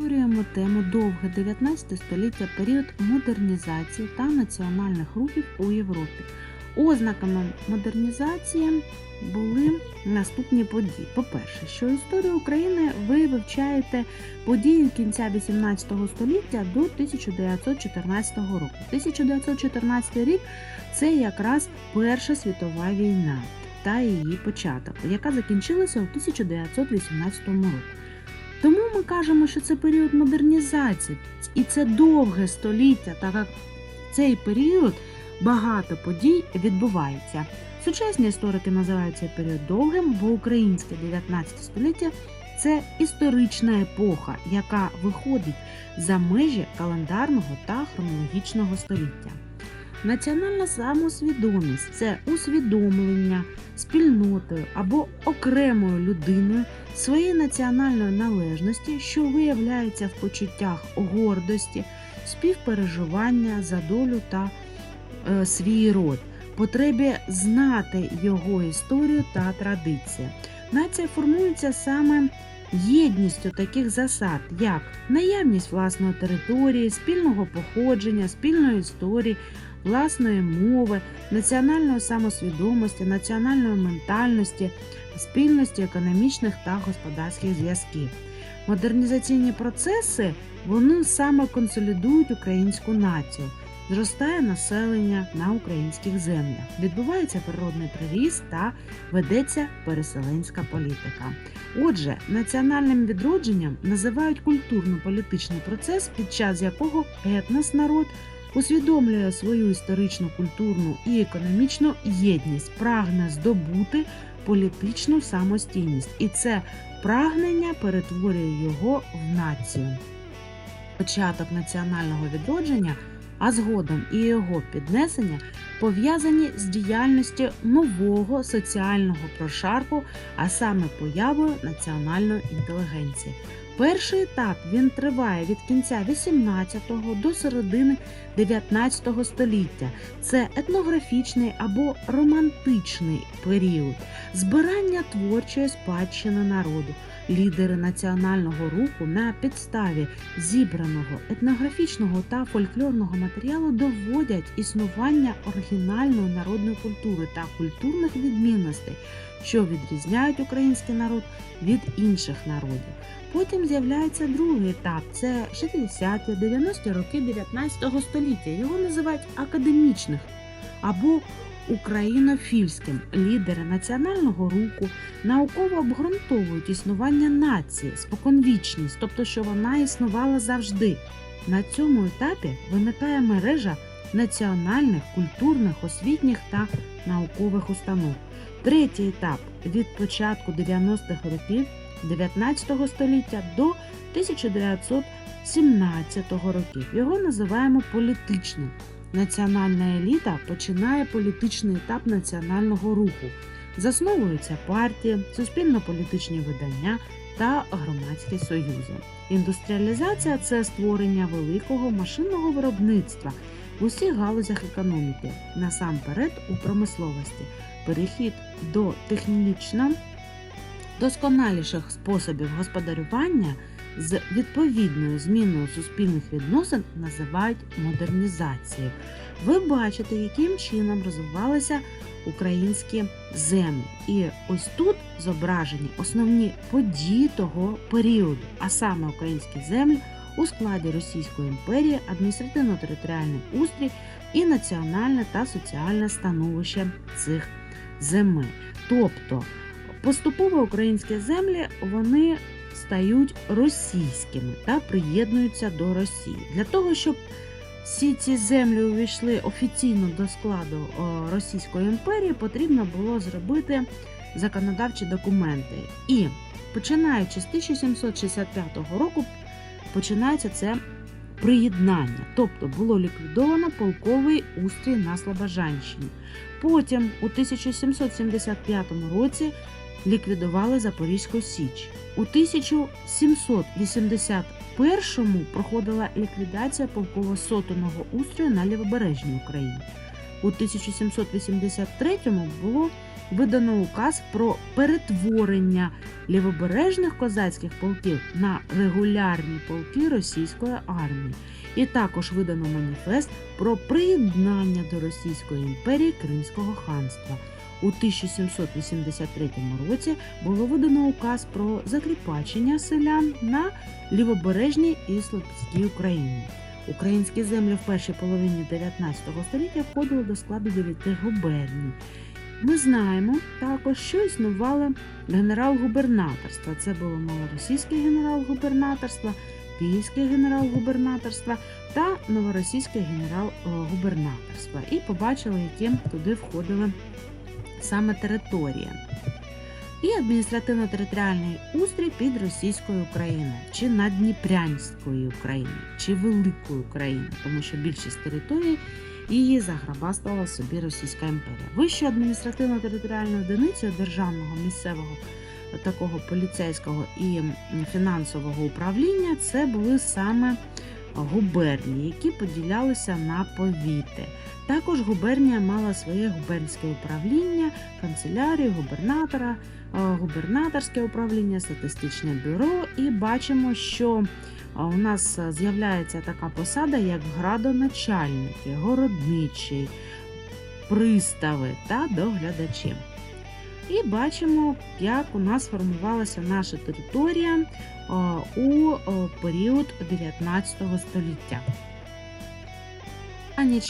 Повторюємо тему довге 19 століття період модернізації та національних рухів у Європі. Ознаками модернізації були наступні події. По-перше, що історію України ви вивчаєте події кінця 18 століття до 1914 року. 1914 рік це якраз Перша світова війна та її початок, яка закінчилася у 1918 році. Тому ми кажемо, що це період модернізації, і це довге століття, так як в цей період багато подій відбувається. Сучасні історики називають цей період довгим, бо українське 19 століття це історична епоха, яка виходить за межі календарного та хронологічного століття. Національна самосвідомість це усвідомлення спільнотою або окремою людиною своєї національної належності, що виявляється в почуттях гордості, співпереживання за долю та е, свій род, потребі знати його історію та традиції. Нація формується саме єдністю таких засад, як наявність власної території, спільного походження, спільної історії, власної мови, національної самосвідомості, національної ментальності, спільності економічних та господарських зв'язків. Модернізаційні процеси вони саме консолідують українську націю. Зростає населення на українських землях, відбувається природний приріст та ведеться переселенська політика. Отже, національним відродженням називають культурно-політичний процес, під час якого етнос народ усвідомлює свою історичну, культурну і економічну єдність, прагне здобути політичну самостійність, і це прагнення перетворює його в націю. Початок національного відродження, а згодом і його піднесення пов'язані з діяльністю нового соціального прошарку, а саме появою національної інтелігенції. Перший етап він триває від кінця 18-го до середини 19 століття. Це етнографічний або романтичний період збирання творчої спадщини народу. Лідери національного руху на підставі зібраного етнографічного та фольклорного матеріалу доводять існування оригінальної народної культури та культурних відмінностей, що відрізняють український народ від інших народів. Потім з'являється другий етап це 60-ті, 90-ті роки 19 століття. Його називають академічних або українофільським. Лідери національного руху науково обґрунтовують існування нації, споконвічність, тобто що вона існувала завжди. На цьому етапі виникає мережа національних, культурних, освітніх та наукових установ. Третій етап від початку 90-х років 19 століття до 1917 років. Його називаємо політичним. Національна еліта починає політичний етап національного руху. Засновуються партії, суспільно-політичні видання та громадські союзи. Індустріалізація це створення великого машинного виробництва в усіх галузях економіки, насамперед у промисловості, перехід до технічно досконаліших способів господарювання з відповідною зміною суспільних відносин називають модернізацією. Ви бачите, яким чином розвивалися українські землі. І ось тут зображені основні події того періоду, а саме українські землі у складі Російської імперії, адміністративно-територіальний устрій і національне та соціальне становище цих земель. Тобто поступово українські землі вони стають російськими та приєднуються до Росії. Для того, щоб всі ці землі увійшли офіційно до складу Російської імперії, потрібно було зробити законодавчі документи. І починаючи з 1765 року, починається це приєднання, тобто було ліквідовано полковий устрій на Слобожанщині. Потім у 1775 році ліквідували Запорізьку Січ. У 1781-му проходила ліквідація полково-сотеного устрою на лівобережній Україні. У 1783 було видано указ про перетворення лівобережних козацьких полків на регулярні полки російської армії. І також видано маніфест про приєднання до Російської імперії Кримського ханства. У 1783 році було видано указ про закріпачення селян на лівобережній і Слобідській Україні. Українські землі в першій половині 19 століття входили до складу дев'яти губерній. Ми знаємо також, що існувало генерал-губернаторство. Це було малоросійське генерал-губернаторство, київське генерал-губернаторство та новоросійське генерал-губернаторство. І побачили, які туди входили саме території. І адміністративно-територіальний устрій під Російською Україною, чи Надніпрянською Україною, чи Великою Україною, тому що більшість територій її заграбастала собі Російська імперія. Вищою адміністративно-територіальною одиницею державного місцевого такого поліцейського і фінансового управління це були саме губернії, які поділялися на повіти. Також губернія мала своє губернське управління, канцелярію губернатора, е, губернаторське управління, статистичне бюро. І бачимо, що е, у нас е, з'являється така посада, як градоначальники, городничий, пристави та доглядачі. І бачимо, як у нас формувалася наша територія у період 19 століття. Ані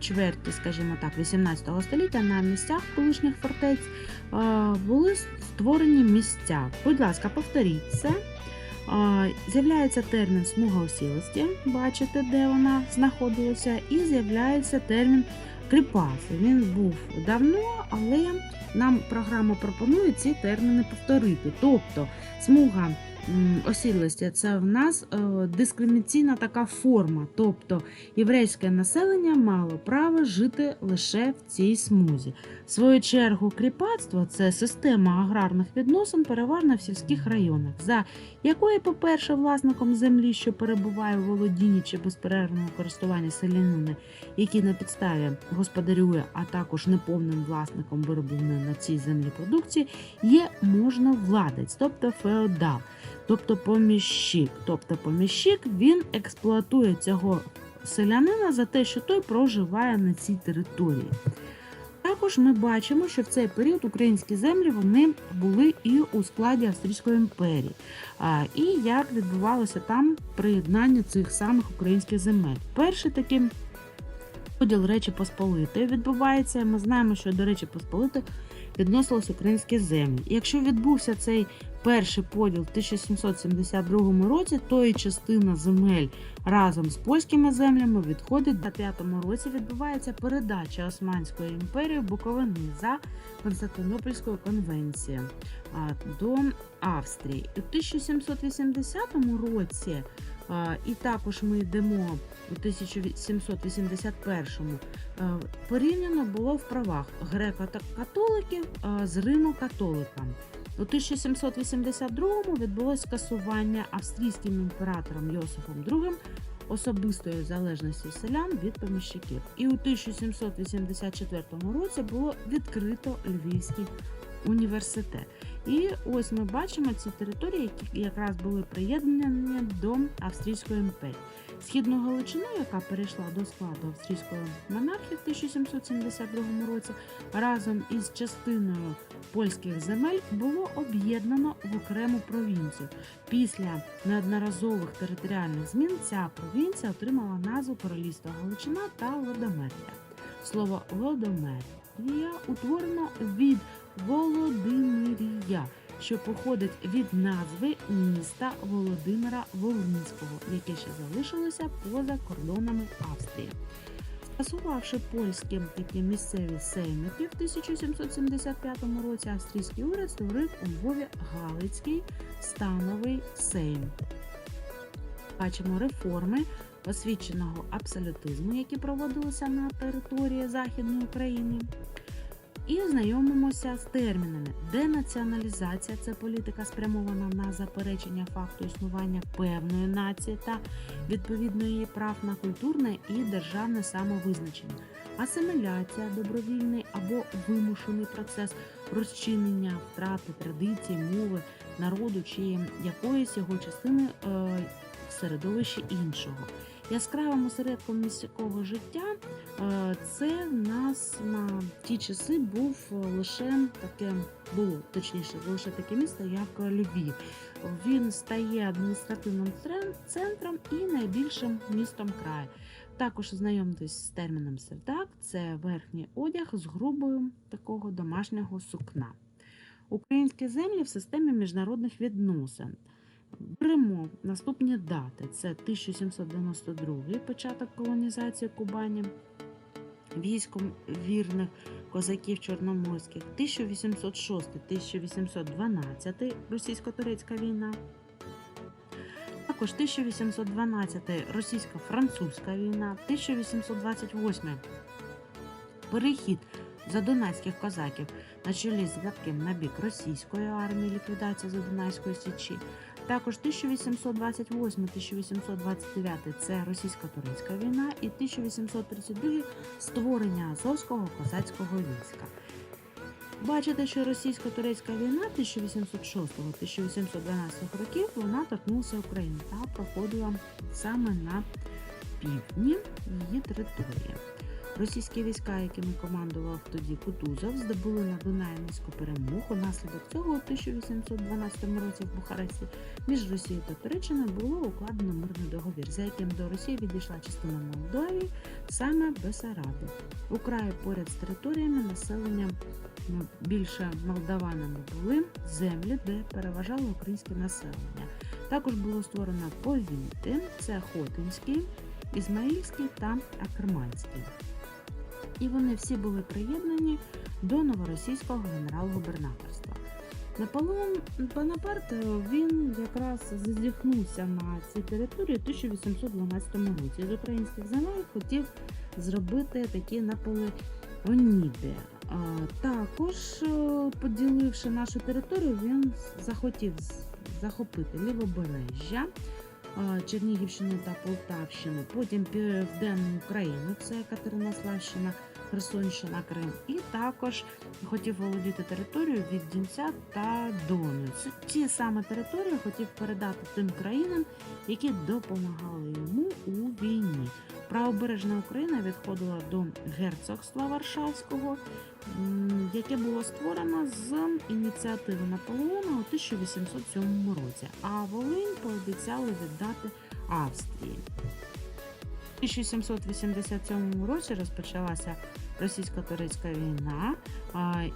чверті, скажімо так, 18 століття на місцях колишніх фортець були створені місця. Будь ласка, повторіть це. З'являється термін смуга осілості, бачите, де вона знаходилася, і з'являється термін кріпаси. Він був давно, але нам програма пропонує ці терміни повторити. Тобто смуга осідлості це в нас е, дискримінаційна така форма. Тобто єврейське населення мало право жити лише в цій смузі. В свою чергу, кріпацтво це система аграрних відносин, переважно в сільських районах, за якої, по-перше, власником землі, що перебуває у володінні чи безперервному користуванні селянина, який на підставі господарює, а також неповним власником виробленої на цій землі продукції, є можновладець, тобто феодал, тобто поміщик. Тобто поміщик він експлуатує цього селянина за те, що той проживає на цій території. Також ми бачимо, що в цей період українські землі вони були і у складі Австрійської імперії. І як відбувалося там приєднання цих самих українських земель. Перший такий поділ Речі Посполитої відбувається. Ми знаємо, що до Речі Посполитої відносились українські землі. Якщо відбувся цей перший поділ в 1772 році, то і частина земель разом з польськими землями відходить. На п'ятому році відбувається передача Османської імперії Буковини за Константинопольською конвенцією до Австрії. У 1780 році і також ми йдемо у 1781 е, порівняно було в правах греко-католиків з римо-католиками. У 1782 відбулось скасування австрійським імператором Йосифом II особистої залежності селян від поміщиків. І у 1784 році було відкрито Львівський університет. І ось ми бачимо ці території, які якраз були приєднані до Австрійської імперії. Східну Галичину, яка перейшла до складу австрійської монархії в 1772 році, разом із частиною польських земель було об'єднано в окрему провінцію. Після неодноразових територіальних змін ця провінція отримала назву Королівства Галичина та Лодомерія. Слово Лодомерія утворено від Володимирія, що походить від назви міста Володимира Волинського, яке ще залишилося поза кордонами Австрії. Скасувавши польські такі місцеві сеймики в 1775 році, австрійський уряд створив у Львові Галицький становий сейм. Бачимо реформи освіченого абсолютизму, які проводилися на території Західної України. І ознайомимося з термінами. Денаціоналізація це політика спрямована на заперечення факту існування певної нації та відповідно її прав на культурне і державне самовизначення. Асиміляція добровільний або вимушений процес розчинення втрати традицій, мови, народу чи якоїсь його частини е, середовищі іншого. Яскравим осередком міського життя е, це в нас на ті часи був лише таке, було точніше, лише таке місто, як Львів. Він стає адміністративним центром і найбільшим містом краю. Також знайомтесь з терміном сердак це верхній одяг з грубою такого домашнього сукна. Українські землі в системі міжнародних відносин. Беремо наступні дати: це 1792 початок колонізації Кубані. Військом вірних козаків чорноморських, 1806-1812 російсько-турецька війна. Також 1812 російсько-французька війна, 1828 перехід задунайських козаків на чолі з Гладким на бік російської армії, ліквідація Задунайської січі. Також 1828-1829 це російсько-турецька війна і 1832 створення Азовського козацького війська. Бачите, що російсько-турецька війна 1806-1812 років вона торкнулася України та проходила саме на півдні її території. Російські війська, якими командував тоді Кутузов, здобули на Дунаї низьку перемог. Унаслідок цього у 1812 році в Бухаресті між Росією та Туреччиною було укладено мирний договір, за яким до Росії відійшла частина Молдовії, саме Бесараби. У краї поряд з територіями населення більше молдаванами були землі, де переважало українське населення. Також було створено повіти, це Хотинський, Ізмаїльський та Акерманський. І вони всі були приєднані до новоросійського генерал-губернаторства. Наполеон Бонапарт він якраз зазіхнувся на цій території у 1812 році. З українських земель хотів зробити такі наполеоніди. Також, е, поділивши нашу територію, він захотів захопити лівобережжя. Чернігівщину та Полтавщину, потім Південну Україну, це Катеринославщина, Херсонщина, Крим, і також хотів володіти територією від Дінця та Дону. Ці- Ці саме території хотів передати тим країнам, які допомагали йому у війні. Правобережна Україна відходила до герцогства Варшавського, яке було створено з ініціативи Наполеона у 1807 році, а Волинь пообіцяли віддати Австрії. У 1787 році розпочалася російсько-турецька війна,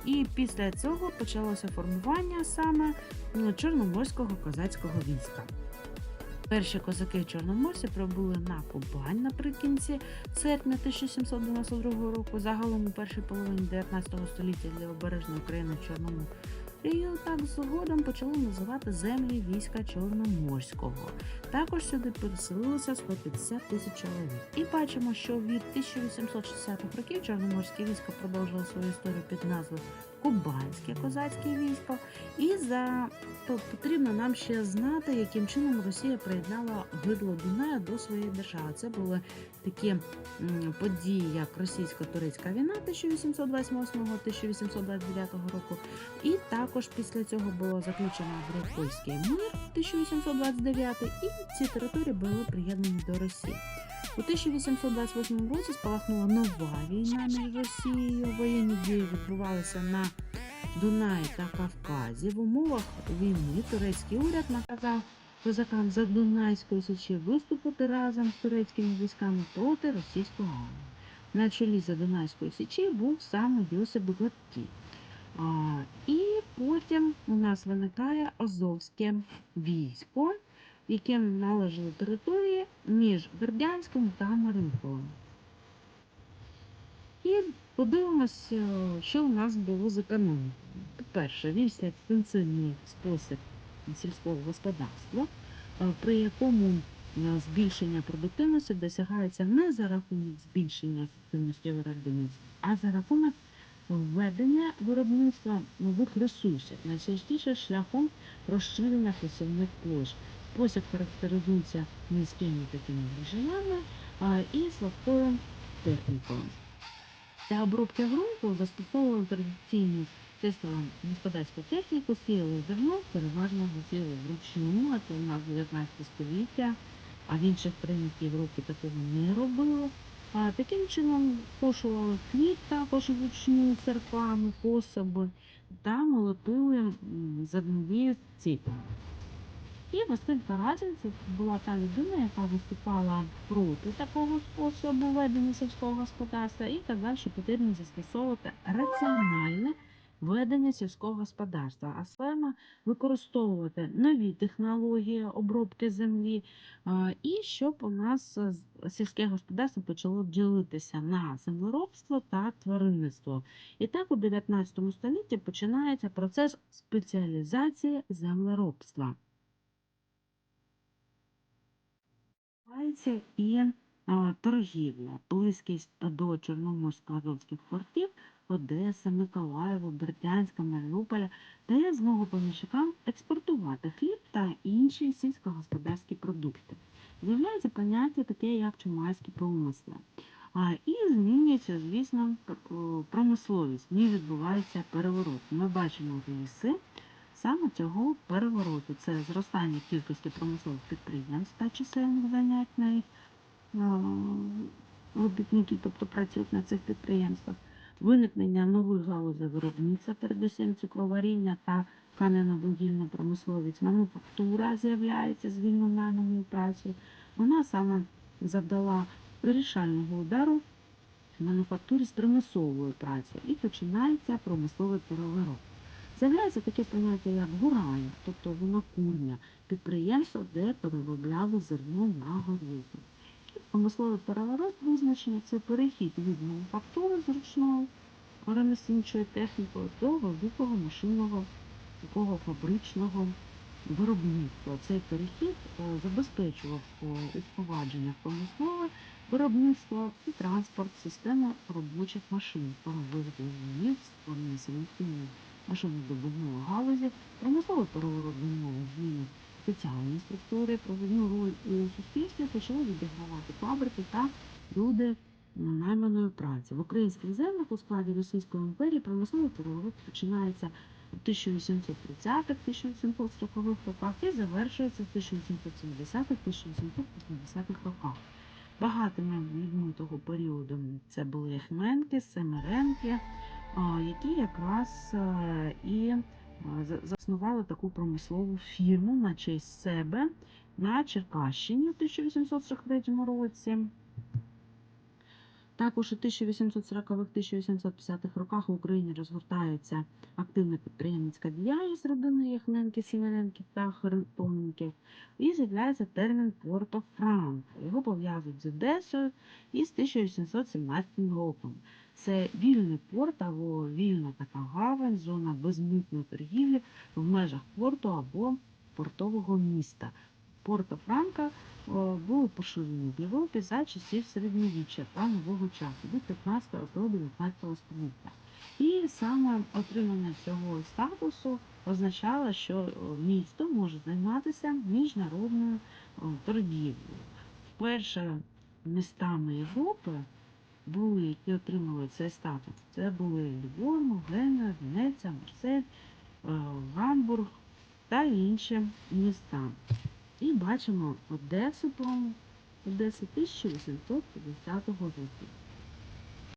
і після цього почалося формування саме ну, Чорноморського козацького війська. Перші козаки чорноморці прибули на Кубань наприкінці серпня 1792 року. Загалом у першій половині 19 століття для обережної України в Чорному і так згодом почали називати землі війська Чорноморського. Також сюди переселилося 150 тисяч чоловік. І бачимо, що від 1860-х років Чорноморське військо продовжило свою історію під назвою Кубанське козацьке військо. І за то потрібно нам ще знати, яким чином Росія приєднала гирло Дунаю до своєї держави. Це були такі події, як російсько-турецька війна 1828-1829 року. І також після цього було заключено Грекольський мир 1829, і ці території були приєднані до Росії. У 1828 році спалахнула нова війна між Росією. Воєнні дії відбувалися на Дунаї та Кавказі. В умовах війни турецький уряд наказав козакам за Дунайської січі виступити разом з турецькими військами проти російської армії. На чолі за Дунайської січі був саме Йосип Гладкий. І потім у нас виникає Азовське військо, яким належали території між Бердянськом та Маринковим. І подивимося, що у нас було з економікою. По-перше, вівся екстенсивний спосіб сільського господарства, е, при якому е, збільшення продуктивності досягається не за рахунок збільшення ефективності виробництва, а за рахунок введення виробництва нових ресурсів, найчастіше шляхом розширення посівних площ. Посіб характеризується низькими такими а, і слабкою технікою. Для обробки ґрунту застосовували традиційну тестову господарську техніку, сіяли зерно, переважно засіяли вручну, а це у нас 19 століття, а в інших країнах Європи такого не робили. А таким чином кошували хліб також вручну церквами, пособи та молотили м, зернові ціпи. І Василь Каразін була та людина, яка виступала проти такого способу ведення сільського господарства і казав, що потрібно застосовувати раціональне ведення сільського господарства, а саме використовувати нові технології обробки землі, і щоб у нас е, сільське господарство почало ділитися на землеробство та тваринництво. І так у 19 столітті починається процес спеціалізації землеробства. Відбувається і торгівля, близькість до Чорноморсько-Азовських портів Одеса, Миколаєва, Бердянська, Маріуполя дає змогу поміщикам експортувати хліб та інші сільськогосподарські продукти. З'являється поняття таке, як чумайські промисли. А, і змінюється, звісно, промисловість. В ній відбувається переворот. Ми бачимо риси саме цього перевороту. Це зростання кількості промислових підприємств та чисельних занять на їх е, робітників, тобто працюють на цих підприємствах, виникнення нових галузей виробництва, передусім цукроваріння та кам'яно-вугільна промисловість, мануфактура з'являється з вільно найманою працею. Вона саме завдала вирішального удару мануфактурі з примусовою працею і починається промисловий переворот. З'являється таке поняття, як гурання, тобто винокурня, підприємство, де переробляли зерно на горілку. Промисловий переворот визначення це перехід від мануфактури зручної ремесленничої технікою до великого машинного такого фабричного виробництва. Цей перехід е, забезпечував е, впровадження промислове виробництво і транспорт, систему робочих машин, парових двигунів, створення самостійної машинодобувної галузі, промисловий переворот вимоги зміни соціальної структури, провідну роль у суспільстві почали відігравати фабрики та люди найманої праці. В українських землях у складі Російської імперії промисловий переворот починається у 1830-1840 роках і завершується в 1870-1880 роках. Багатими людьми того періоду це були Яхменки, Семеренки, які якраз е, і е, заснували таку промислову фірму на честь себе на Черкащині у 1843 році. Також у 1840-1850-х роках в Україні розгортається активна підприємницька діяльність родини Яхненки, Сімеренки та Харитоненків. І з'являється термін Порто-Франко. Його пов'язують з Одесою і з 1817 роком. Це вільний порт або вільна така гавань, зона безмитної торгівлі в межах порту або портового міста. Порто-Франко о, були поширені в Європі за часів середньовіччя та нового часу від 15 до 19 століття. І саме отримання цього статусу означало, що місто може займатися міжнародною торгівлею. Вперше містами Європи були, які отримали цей статус. Це були Львов, Гена, Венеція, Марсель, е, Гамбург та інші міста. І бачимо Одесу, Одеси 1850 року.